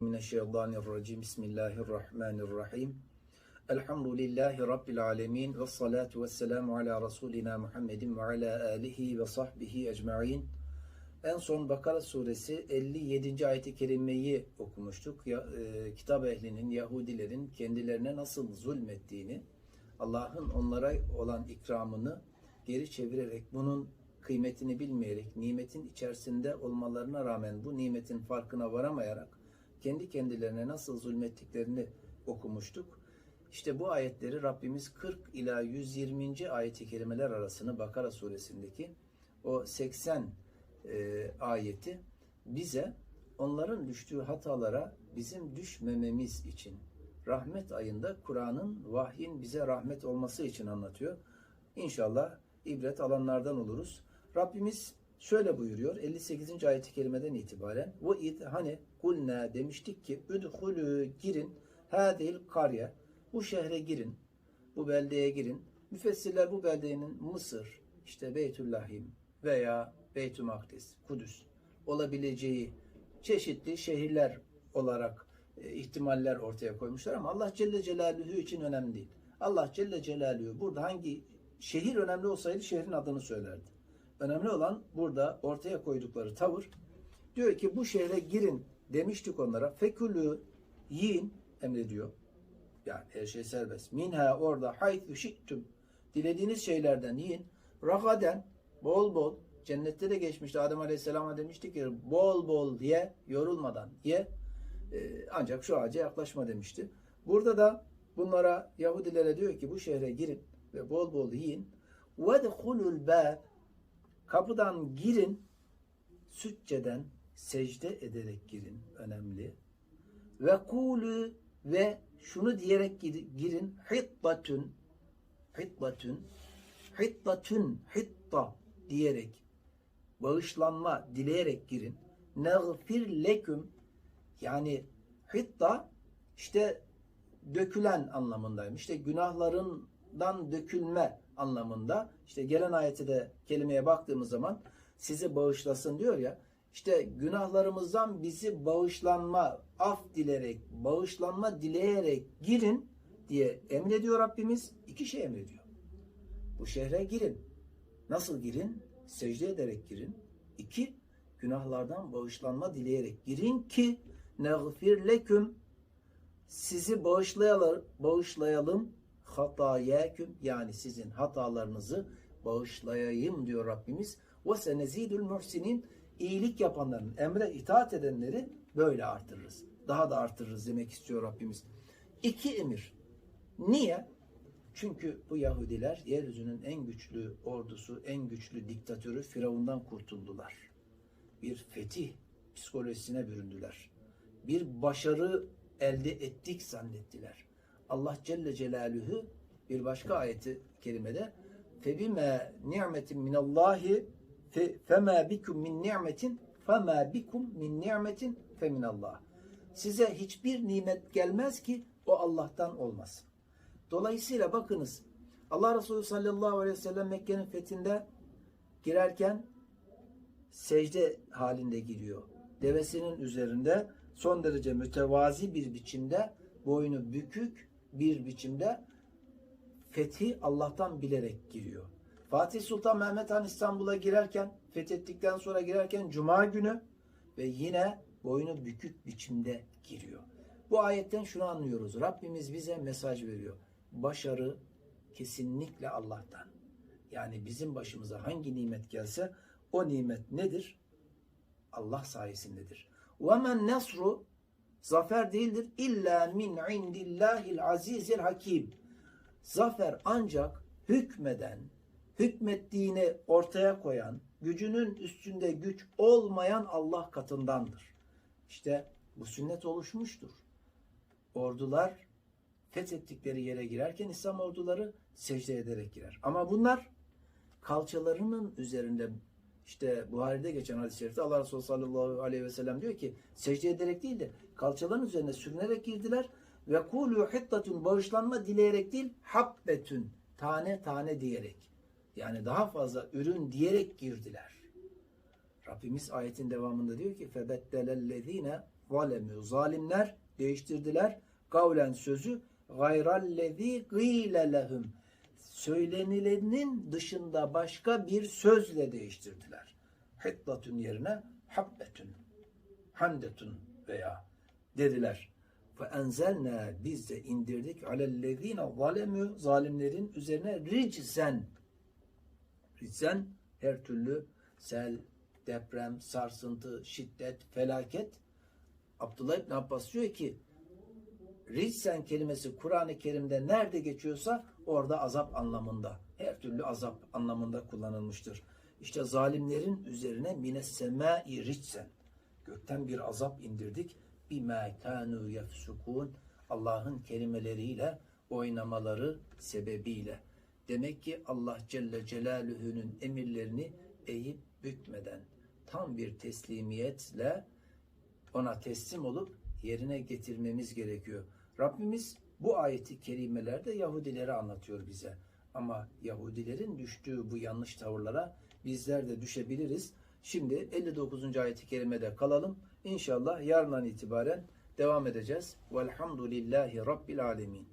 Mineşşeytanirracim. Bismillahirrahmanirrahim. Elhamdülillahi Rabbil alemin. Ve salatu ve selamu ala Resulina Muhammedin ve ala alihi ve sahbihi ecma'in. En son Bakara suresi 57. ayeti kerimeyi okumuştuk. Ya, e, kitap ehlinin, Yahudilerin kendilerine nasıl zulmettiğini, Allah'ın onlara olan ikramını geri çevirerek, bunun kıymetini bilmeyerek, nimetin içerisinde olmalarına rağmen bu nimetin farkına varamayarak, kendi kendilerine nasıl zulmettiklerini okumuştuk. İşte bu ayetleri Rabbimiz 40 ila 120. ayeti kerimeler arasını Bakara suresindeki o 80 e, ayeti bize onların düştüğü hatalara bizim düşmememiz için rahmet ayında Kur'an'ın vahyin bize rahmet olması için anlatıyor. İnşallah ibret alanlardan oluruz. Rabbimiz şöyle buyuruyor 58. ayeti kerimeden itibaren bu hani kulna demiştik ki üdhulü girin hadil karye bu şehre girin bu beldeye girin müfessirler bu beldenin Mısır işte Beytüllahim veya Beytü Makdis Kudüs olabileceği çeşitli şehirler olarak e, ihtimaller ortaya koymuşlar ama Allah Celle Celaluhu için önemli değil. Allah Celle Celaluhu burada hangi şehir önemli olsaydı şehrin adını söylerdi. Önemli olan burada ortaya koydukları tavır. Diyor ki bu şehre girin demiştik onlara. Fekülü yiyin emrediyor. Yani her şey serbest. Minha orada haythu şittüm. Dilediğiniz şeylerden yiyin. Ragaden bol bol. Cennette de geçmişti. Adem Aleyhisselam'a demişti ki bol bol diye yorulmadan ye. Ee, ancak şu ağaca yaklaşma demişti. Burada da bunlara Yahudilere diyor ki bu şehre girin ve bol bol yiyin. وَدْخُلُوا الْبَابِ Kapıdan girin, sücceden secde ederek girin. Önemli. Ve kulü ve şunu diyerek girin. Hittatun hittatun hittatun hitta diyerek bağışlanma dileyerek girin. Neğfir leküm yani hitta işte dökülen anlamındaymış. İşte günahlarından dökülme anlamında. İşte gelen ayeti de kelimeye baktığımız zaman sizi bağışlasın diyor ya. İşte günahlarımızdan bizi bağışlanma, af dilerek, bağışlanma dileyerek girin diye emrediyor Rabbimiz. İki şey emrediyor. Bu şehre girin. Nasıl girin? Secde ederek girin. İki, günahlardan bağışlanma dileyerek girin ki neğfir leküm sizi bağışlayalım, bağışlayalım hatayeküm yani sizin hatalarınızı bağışlayayım diyor Rabbimiz. Ve senezidül muhsinin iyilik yapanların, emre itaat edenleri böyle artırırız. Daha da artırırız demek istiyor Rabbimiz. İki emir. Niye? Çünkü bu Yahudiler yeryüzünün en güçlü ordusu, en güçlü diktatörü Firavundan kurtuldular. Bir fetih psikolojisine büründüler. Bir başarı elde ettik zannettiler. Allah Celle Celaluhu bir başka ayeti kerimede febime ni'metin minallahi fe, fema bikum min ni'metin fema bikum min ni'metin feminallah. Size hiçbir nimet gelmez ki o Allah'tan olmasın. Dolayısıyla bakınız Allah Resulü sallallahu aleyhi ve sellem Mekke'nin fethinde girerken secde halinde giriyor. Devesinin üzerinde son derece mütevazi bir biçimde boynu bükük bir biçimde fethi Allah'tan bilerek giriyor. Fatih Sultan Mehmet Han İstanbul'a girerken, fethettikten sonra girerken Cuma günü ve yine boynu bükük biçimde giriyor. Bu ayetten şunu anlıyoruz. Rabbimiz bize mesaj veriyor. Başarı kesinlikle Allah'tan. Yani bizim başımıza hangi nimet gelse o nimet nedir? Allah sayesindedir. وَمَنْ nasru Zafer değildir. İlla min indillahil azizil hakim. Zafer ancak hükmeden, hükmettiğini ortaya koyan, gücünün üstünde güç olmayan Allah katındandır. İşte bu sünnet oluşmuştur. Ordular fethettikleri yere girerken İslam orduları secde ederek girer. Ama bunlar kalçalarının üzerinde işte Buhari'de geçen hadis-i şerifte Allah Resulü sallallahu aleyhi ve sellem diyor ki secde ederek değil de kalçaların üzerine sürünerek girdiler ve kulu hittatun bağışlanma dileyerek değil habbetün tane tane diyerek yani daha fazla ürün diyerek girdiler. Rabbimiz ayetin devamında diyor ki febeddelellezine zalemü zalimler değiştirdiler. Kavlen sözü gayrallezi gîle lehum söylenilenin dışında başka bir sözle değiştirdiler. Hittatun yerine habbetun, handetun veya dediler. Ve enzelne biz de indirdik alellezine zalemü zalimlerin üzerine riczen riczen her türlü sel, deprem, sarsıntı, şiddet, felaket. Abdullah İbn Abbas diyor ki Ricsen kelimesi Kur'an-ı Kerim'de nerede geçiyorsa orada azap anlamında, her türlü azap anlamında kullanılmıştır. İşte zalimlerin üzerine mine semai ricsen gökten bir azap indirdik. Bima kanu yefsukun Allah'ın kelimeleriyle oynamaları sebebiyle. Demek ki Allah Celle Celaluhu'nun emirlerini eğip bükmeden tam bir teslimiyetle ona teslim olup yerine getirmemiz gerekiyor. Rabbimiz bu ayeti kerimelerde Yahudileri anlatıyor bize. Ama Yahudilerin düştüğü bu yanlış tavırlara bizler de düşebiliriz. Şimdi 59. ayeti kerimede kalalım. İnşallah yarından itibaren devam edeceğiz. Velhamdülillahi Rabbil Alemin.